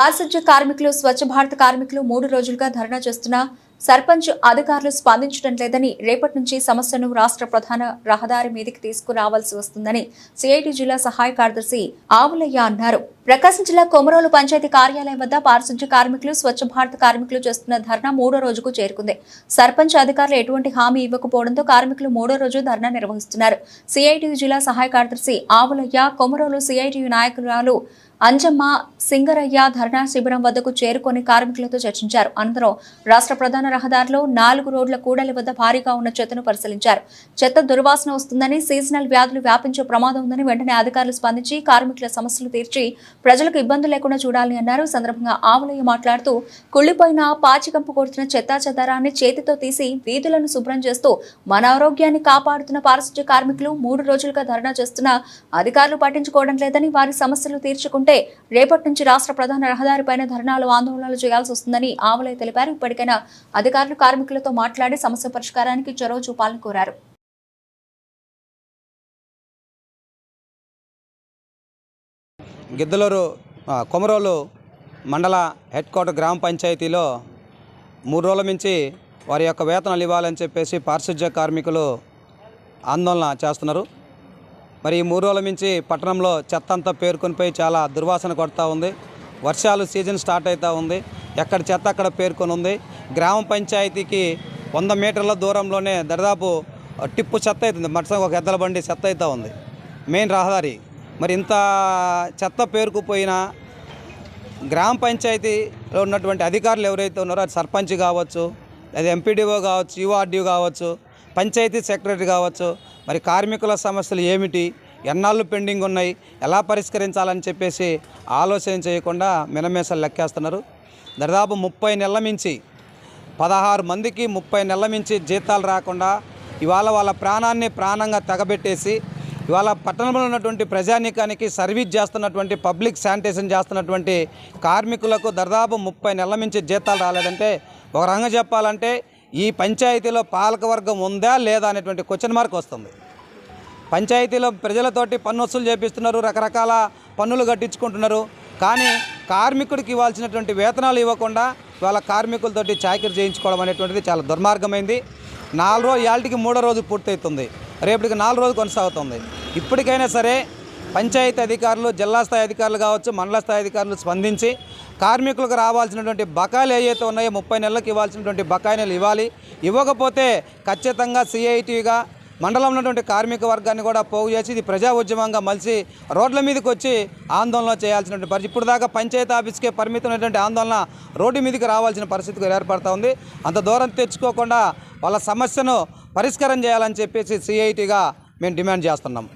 పారిశుధ్య కార్మికులు స్వచ్ఛ భారత్ కార్మికులు మూడు రోజులుగా ధర్నా చేస్తున్న సర్పంచ్ అధికారులు స్పందించడం లేదని రేపటి నుంచి సమస్యను రాష్ట్ర ప్రధాన రహదారి మీదకి తీసుకురావాల్సి వస్తుందని సిఐటి జిల్లా సహాయ కార్యదర్శి ఆవులయ్య అన్నారు. ప్రకాశం జిల్లా కొమరోలు పంచాయతీ కార్యాలయం వద్ద పారిశుధ్య కార్మికులు స్వచ్ఛ భారత్ కార్మికులు చేస్తున్న ధర్నా మూడో రోజుకు చేరుకుంది. సర్పంచ్ అధికారులు ఎటువంటి హామీ ఇవ్వకపోవడంతో కార్మికులు మూడో రోజు ధర్నా నిర్వహిస్తున్నారు. సిఐటి జిల్లా సహాయ కార్యదర్శి ఆవులయ్య కొమరోలు సిఐటి నాయకురాలు అంజమ్మ సింగరయ్య ధర్నా శిబిరం వద్దకు చేరుకొని కార్మికులతో చర్చించారు. అనంతరం రాష్ట్ర ప్రధాన రహదారిలో నాలుగు రోడ్ల కూడలి వద్ద భారీగా ఉన్న చెత్తను పరిశీలించారు. చెత్త దుర్వాసన వస్తుందని సీజనల్ వ్యాధులు వ్యాపించే ప్రమాదం ఉందని వెంటనే అధికారులు స్పందించి కార్మికుల సమస్యలు తీర్చి ప్రజలకు ఇబ్బందులు లేకుండా చూడాలని అన్నారు. సందర్భంగా ఆవులయ్య మాట్లాడుతూ కుళ్ళిపోయిన పాచికంపు కొడుతున్న చెత్తా చెదారాన్ని చేతితో తీసి వీధులను శుభ్రం చేస్తూ మన ఆరోగ్యాన్ని కాపాడుతున్న పారిశుద్ధ్య కార్మికులు మూడు రోజులుగా ధర్నా చేస్తున్న అధికారులు పట్టించుకోవడం లేదని వారి సమస్యలు తీర్చుకుంటే రేపటి నుంచి రాష్ట్ర ప్రధాన రహదారిపైన ధర్నాలు ఆందోళనలు చేయాల్సి వస్తుందని ఆవులయ్య తెలిపారు. ఇప్పటికైనా అధికారులు కార్మికులతో మాట్లాడి సమస్య పరిష్కారానికి చొరవ చూపాలని కోరారు. గిద్దలూరు కొమరోలు మండల హెడ్ క్వార్టర్ గ్రామ పంచాయతీలో మూడు రోజుల నుంచి వారి యొక్క వేతనాలు ఇవ్వాలని చెప్పేసి పారిశుధ్య కార్మికులు ఆందోళన చేస్తున్నారు. మరి ఈ మూడు రోజుల నుంచి పట్టణంలో చెత్త అంతా పేరుకొనిపోయి చాలా దుర్వాసన కొడతా ఉంది. వర్షాలు సీజన్ స్టార్ట్ అవుతూ ఉంది. ఎక్కడ చెత్త అక్కడ పేర్కొని ఉంది. గ్రామ పంచాయతీకి వంద మీటర్ల దూరంలోనే దరిదాపు టిప్పు చెత్త అవుతుంది. మట్సం ఒక ఎద్దల బండి చెత్త అవుతూ ఉంది. మెయిన్ రహదారి. మరి ఇంత చెత్త పేరుకుపోయినా గ్రామ పంచాయతీలో ఉన్నటువంటి అధికారులు ఎవరైతే ఉన్నారో అది సర్పంచ్ కావచ్చు అది ఎంపీడీఓ కావచ్చు యూఆర్డీఓ కావచ్చు పంచాయతీ సెక్రటరీ కావచ్చు మరి కార్మికుల సమస్యలు ఏమిటి ఎన్నాళ్ళు పెండింగ్ ఉన్నాయి ఎలా పరిష్కరించాలని చెప్పేసి ఆలోచన చేయకుండా మినమేసలు లెక్కేస్తున్నారు. దాదాపు ముప్పై నెలల మించి పదహారు మందికి ముప్పై నెలల మించి జీతాలు రాకుండా ఇవాళ వాళ్ళ ప్రాణాన్ని ప్రాణంగా తెగబెట్టేసి ఇవాళ పట్టణంలో ఉన్నటువంటి ప్రజానీకానికి సర్వీస్ చేస్తున్నటువంటి పబ్లిక్ శానిటేషన్ చేస్తున్నటువంటి కార్మికులకు దాదాపు ముప్పై నెలల మించి జీతాలు రాలేదంటే ఒక రంగం చెప్పాలంటే ఈ పంచాయతీలో పాలకవర్గం ఉందా లేదా అనేటువంటి క్వశ్చన్ మార్క్ వస్తుంది. పంచాయతీలో ప్రజలతోటి పన్ను వసూలు చేపిస్తున్నారు రకరకాల పన్నులు కట్టించుకుంటున్నారు. కానీ కార్మికుడికి ఇవ్వాల్సినటువంటి వేతనాలు ఇవ్వకుండా వాళ్ళ కార్మికులతోటి చాకరీ చేయించుకోవడం అనేటువంటిది చాలా దుర్మార్గమైంది. నాలుగు రోజు ఏళ్ళకి మూడో రోజు పూర్తవుతుంది. రేపటికి నాలుగు రోజులు కొనసాగుతుంది. ఇప్పటికైనా సరే పంచాయతీ అధికారులు జిల్లా స్థాయి అధికారులు కావచ్చు మండల స్థాయి అధికారులు స్పందించి కార్మికులకు రావాల్సినటువంటి బకాయిలు ఏవైతే ఉన్నాయో ముప్పై నెలలకు ఇవ్వాల్సినటువంటి బకాయిలు ఇవ్వాలి. ఇవ్వకపోతే ఖచ్చితంగా సిఐటిగా మండలంలో ఉన్నటువంటి కార్మిక వర్గాన్ని కూడా పోగు చేసి ఇది ప్రజా ఉద్యమంగా మలిసి రోడ్ల మీదకి వచ్చి ఆందోళన చేయాల్సినటువంటి పరిస్థితి. ఇప్పుడు దాకా పంచాయతీ ఆఫీస్కే పరిమితమైనటువంటి ఆందోళన రోడ్డు మీదకి రావాల్సిన పరిస్థితి ఏర్పడుతూ ఉంది. అంత దూరం తెచ్చుకోకుండా వాళ్ళ సమస్యను పరిష్కారం చేయాలని చెప్పేసి సిఐటిగా మేము డిమాండ్ చేస్తున్నాం.